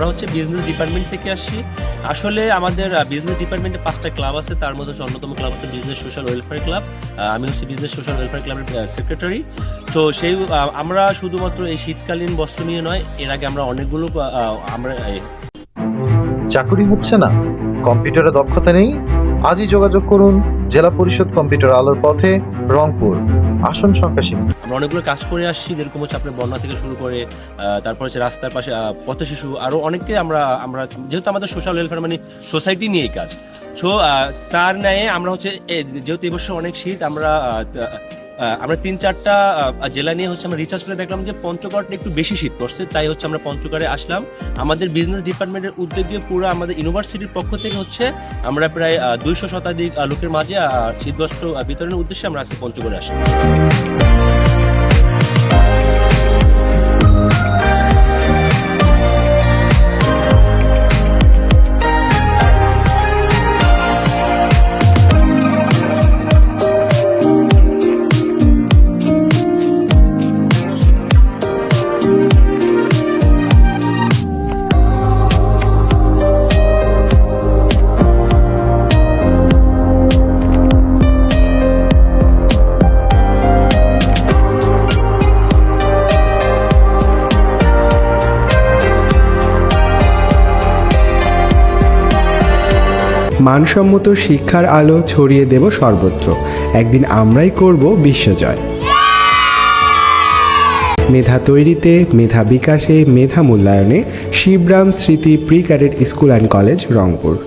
আমরা হচ্ছে business department থেকে আসি। আসলে আমাদের বিজনেস ডিপার্টমেন্টে পাঁচটা ক্লাব আছে, তার মধ্যে হচ্ছে অন্যতম ক্লাব হচ্ছে বিজনেস সোশ্যাল ওয়েলফেয়ার ক্লাব আমি হচ্ছে বিজনেস সোশ্যাল ওয়েলফেয়ার ক্লাবের সেক্রেটারি সো সেই আমরা শুধুমাত্র এই শীতকালীন বস্ত্র নিয়ে নয়, এর আগে আমরা অনেকগুলো আমরা চাকুরি হচ্ছে না। কম্পিউটারে দক্ষতা নেই। আজই যোগাযোগ করুন, জেলা পরিষদ কম্পিউটার আলোর পথে রংপুর। আসন সংখ্যা সীমিত আমরা অনেকগুলো কাজ করে আসছি, যেরকম হচ্ছে আপনার বন্যা থেকে শুরু করে তারপর হচ্ছে রাস্তার পাশে পথ শিশু আরও অনেককে আমরা আমরা, যেহেতু আমাদের সোশ্যাল ওয়েলফেয়ার মানে সোসাইটি নিয়ে কাজ। সো তার ন্যায় আমরা হচ্ছে যেহেতু এবছর অনেক শীত, আমরা আমরা তিন চারটা জেলা নিয়ে হচ্ছে আমরা রিচার্জ করে দেখলাম যে পঞ্চগড়টা একটু বেশি শীত পড়ছে, তাই হচ্ছে আমরা পঞ্চগড়ে আসলাম। আমাদের বিজনেস ডিপার্টমেন্টের উদ্যোগে পুরো আমাদের ইউনিভার্সিটির পক্ষ থেকে হচ্ছে আমরা প্রায় দুইশো শতাধিক লোকের মাঝে শীতবস্ত্র বিতরণের উদ্দেশ্যে আমরা আজকে পঞ্চগড়ে আসি মানসম্মত শিক্ষার আলো ছড়িয়ে দেব সর্বত্র। একদিন আমরাই করব বিশ্বজয়। মেধা তৈরিতে, মেধা বিকাশে, মেধা মূল্যায়নে, Shibram Smriti pre cadet school and college Rangpur.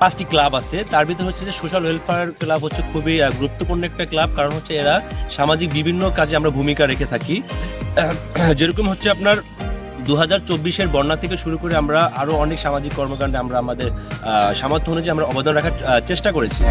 পাঁচটি ক্লাব আছে। তার ভিতরে হচ্ছে যে সোশ্যাল ওয়েলফেয়ার ক্লাব হচ্ছে খুবই গুরুত্বপূর্ণ একটা ক্লাব। কারণ হচ্ছে এরা সামাজিক বিভিন্ন কাজে আমরা ভূমিকা রেখে থাকি। যেরকম হচ্ছে আপনার দু হাজার চব্বিশের বন্যা থেকে শুরু করে আমরা আরও অনেক সামাজিক কর্মকাণ্ডে আমরা আমাদের সামর্থ্য অনুযায়ী আমরা অবদান রাখার চেষ্টা করেছি।